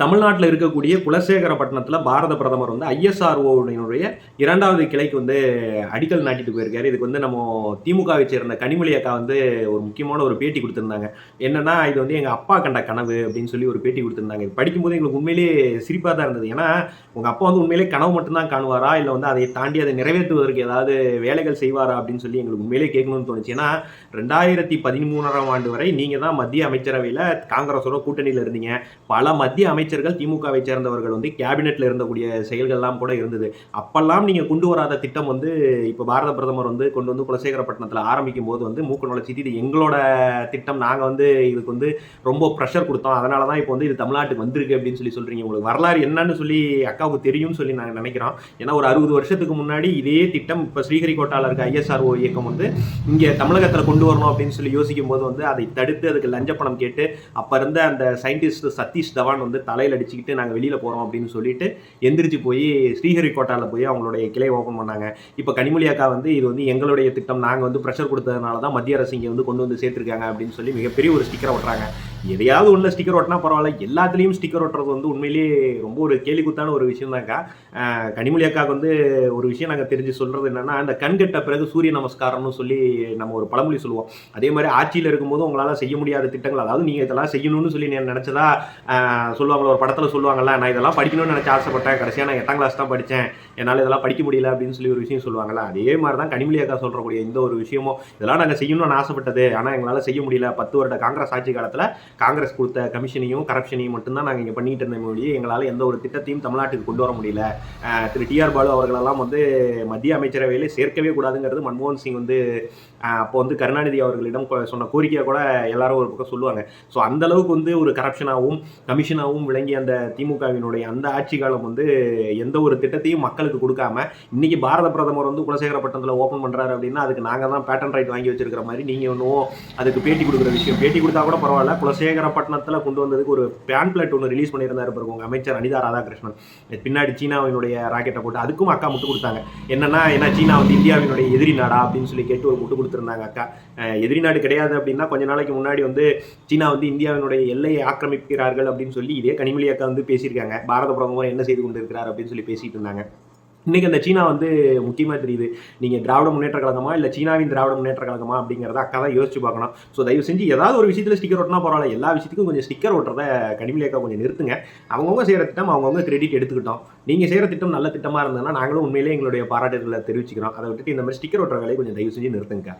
தமிழ்நாட்டில் இருக்கக்கூடிய குலசேகரப்பட்டினத்தில் பாரத பிரதமர் வந்து ஐஎஸ்ஆர்ஓடைய இரண்டாவது கிளைக்கு வந்து அடிக்கல் நாட்டிட்டு போயிருக்காரு. இதுக்கு வந்து நம்ம திமுகவை சேர்ந்த கனிமொழி அக்கா வந்து ஒரு முக்கியமான ஒரு பேட்டி கொடுத்துருந்தாங்க. என்னன்னா இது வந்து எங்கள் அப்பா கண்ட கனவு அப்படின்னு சொல்லி ஒரு பேட்டி கொடுத்துருந்தாங்க. இது படிக்கும்போது எங்களுக்கு உண்மையிலேயே சிரிப்பாக தான் இருந்தது. ஏன்னா உங்கள் அப்பா வந்து உண்மையிலே கனவு மட்டும்தான் காணுவாரா? இல்லை வந்து அதை தாண்டி அதை நிறைவேற்றுவதற்கு ஏதாவது வேலைகள் செய்வாரா? அப்படின்னு சொல்லி எங்களுக்கு உண்மையிலே கேட்கணும்னு தோணுச்சு. ஏன்னா ரெண்டாயிரத்தி பதிமூணாம் ஆண்டு வரை நீங்கள் தான் மத்திய அமைச்சரவையில் காங்கிரஸோட கூட்டணியில் இருந்தீங்க. பல மத்திய அமைச்சர்கள் திமுகவை சேர்ந்தவர்கள் வந்து கேபினெட்டில் இருந்தக்கூடிய செயல்கள்லாம் கூட இருந்தது. அப்பெல்லாம் நீங்க கொண்டு வராத திட்டம் வந்து இப்ப பாரத பிரதமர் வந்து கொண்டு வந்து குலசேகரப்பட்டினத்துல ஆரம்பிக்கும் போது வந்து மூக்க நுழைச்சி இது எங்களோட திட்டம். நாங்க வந்து இதுக்கு வந்து ரொம்ப ப்ரெஷர் கொடுத்தோம். அதனால தான் இப்போ வந்து இது தமிழ்நாட்டுக்கு வந்திருக்கு அப்படின்னு சொல்லி சொல்றீங்க. உங்களுக்கு வரலாறு என்னன்னு சொல்லி அக்காவுக்கு தெரியும்னு சொல்லி நாங்கள் நினைக்கிறோம். ஏன்னா ஒரு அறுபது வருஷத்துக்கு முன்னாடி இதே திட்டம் இப்போ ஸ்ரீஹரிகோட்டால இருக்க ஐஎஸ்ஆர்ஓ இயக்கம் வந்து இங்கே தமிழகத்தில் கொண்டு வரணும் அப்படின்னு சொல்லி யோசிக்கும் போது வந்து அதை தடுத்து அதுக்கு லஞ்ச பணம் கேட்டு அப்போ இருந்த அந்த சயின்டிஸ்ட் சதீஷ் தவான் வந்து தலையில் அடிச்சுக்கிட்டு நாங்கள் வெளியில் போகிறோம் அப்படின்னு சொல்லிட்டு எந்திரிச்சு போய் ஸ்ரீஹரிகோட்டாவில் போய் அவங்களுடைய கிளை ஓப்பன் பண்ணாங்க. இப்போ கனிமொழி அக்கா வந்து இது வந்து எங்களுடைய திட்டம். நாங்கள் வந்து ப்ரெஷர் கொடுத்ததுனால தான் மத்திய அரசு இங்கே வந்து கொண்டு வந்து சேர்த்துருக்காங்க அப்படின்னு சொல்லி மிகப்பெரிய ஒரு ஸ்டிக்கரை ஒட்டுறாங்க எதையாவது ஒன்று ஸ்டிக்கர் ஒட்டினா பரவாயில்ல. எல்லாத்துலேயும் ஸ்டிக்கர் ஒட்டுறது வந்து உண்மையிலேயே ரொம்ப ஒரு கேலிக்குத்தான ஒரு விஷயம் தான்க்கா கனிமொழி அக்காவுக்கு வந்து ஒரு விஷயம் நாங்கள் தெரிஞ்சு சொல்கிறது என்னென்னா அந்த கண்கெட்ட பிறகு சூரிய நமஸ்காரம்னு சொல்லி நம்ம ஒரு பழமொழி சொல்லுவோம். அதே மாதிரி ஆட்சியில் இருக்கும்போது உங்களால் செய்ய முடியாத திட்டங்கள் அதாவது நீங்கள் இதெல்லாம் செய்யணும்னு சொல்லி நினச்சதா? சொல்லுவாங்க சொல்லுவாங்களா ஒரு படத்தில் சொல்லுவாங்கல்ல நான் இதெல்லாம் படிக்கணும்னு நினச்சி ஆசைப்பட்டேன். கடைசியாக நான் எட்டாம் கிளாஸ் தான் படித்தேன் என்னால் இதெல்லாம் படிக்க முடியல அப்படின்னு சொல்லி ஒரு விஷயம் சொல்லுவாங்கல்ல. அதே மாதிரி தான் கனிமொழி அக்கா சொல்கிறக்கூடிய இந்த ஒரு விஷயமும். இதெல்லாம் நாங்கள் செய்யணும்னு ஆசைப்பட்டது. ஆனால் எங்களால் செய்ய முடியல. பத்து வருட காங்கிரஸ் ஆட்சி காலத்தில் காங்கிரஸ் கொடுத்த கமிஷனையும் கரப்ஷனையும் மட்டும்தான் நாங்கள் இங்கே பண்ணிட்டு இருந்த மொழி எங்களால் எந்த ஒரு திட்டத்தையும் தமிழ்நாட்டுக்கு கொண்டு வர முடியல. திரு. டிஆர் பாலு அவர்களெல்லாம் வந்து மத்திய அமைச்சரவையில் சேர்க்கவே கூடாதுங்கிறது மன்மோகன் சிங் வந்து அப்போ வந்து கருணாநிதி அவர்களிடம் சொன்ன கோரிக்கையை கூட எல்லாரும் ஒரு பக்கம் சொல்லுவாங்க. ஸோ அந்த அளவுக்கு வந்து ஒரு கரப்ஷனாகவும் கமிஷனாகவும் விளங்கிய அந்த திமுகவினுடைய அந்த ஆட்சி காலம் வந்து எந்த ஒரு திட்டத்தையும் மக்களுக்கு கொடுக்காம இன்னைக்கு பாரத பிரதமர் வந்து குலசேகரப்பட்டினத்தில் ஓப்பன் பண்ணுறாரு அப்படின்னா அதுக்கு நாங்கள் தான் பேட்டன் ரைட் வாங்கி வச்சிருக்கிற மாதிரி நீங்கள் ஒன்றும் அதுக்கு பேட்டி கொடுக்குற விஷயம். பேட்டி கொடுத்தா கூட பரவாயில்ல. குலசேகரப்பட்டினத்தில் கொண்டு வந்ததுக்கு ஒரு பேன்பிளட் ஒன்று ரிலீஸ் பண்ணியிருந்தாரு பாருங்க உங்கள் அமைச்சர் அனிதா ராதாகிருஷ்ணன். பின்னாடி சீனாவினுடைய ராக்கெட்டை போட்டு அதுக்கும் அக்கா முட்டு கொடுத்தாங்க. என்னன்னா ஏன்னா சீனா வந்து இந்தியாவினுடைய எதிரி நாடா அப்படின்னு சொல்லி கேட்டு ஒரு முட்டு கொடுத்துருந்தாங்க அக்கா. எதிரி நாடு கிடையாது அப்படின்னா கொஞ்ச நாளைக்கு முன்னாடி வந்து சீனா வந்து இந்தியாவினுடைய எல்லையை ஆக்கிரமிக்கிறார்கள் அப்படின்னு சொல்லி இதே கனிமொழி அக்கா வந்து பேசியிருக்காங்க. பாரத பிரதமர் என்ன செய்து கொண்டிருக்கிறார் அப்படின்னு சொல்லி பேசிட்டு இருந்தாங்க. இன்னைக்கு அந்த சீனா வந்து முக்கியமாக தெரியுது. நீங்கள் திராவிட முன்னேற்ற கழகமா இல்லை சீனாவின் திராவிட முன்னேற்ற கழகமா அப்படிங்கிறத அக்கா தான் யோசிச்சு பார்க்கணும். ஸோ தயவு செஞ்சு ஏதாவது ஒரு விஷயத்தில் ஸ்டிக்கர் ஒட்டினா பரவாயில்ல. எல்லா விஷயத்துக்கும் கொஞ்சம் ஸ்டிக்கர் ஒட்டுறத கனிமொழி அக்கா கொஞ்சம் நிறுத்துங்க. அவங்கவுங்க செய்கிற திட்டம் அவங்கவுங்க கிரெடிட் எடுத்துக்கிட்டோம். நீங்கள் செய்கிற திட்டம் நல்ல திட்டமாக இருந்ததுன்னா நாங்களும் உண்மையிலேயே எங்களுடைய பாராட்டுகளை தெரிவிச்சுக்கிறோம். அதை விட்டுட்டு இந்த மாதிரி ஸ்டிக்கர் ஒட்டுற வேலையை கொஞ்சம் தயவு செஞ்சு நிறுத்துங்க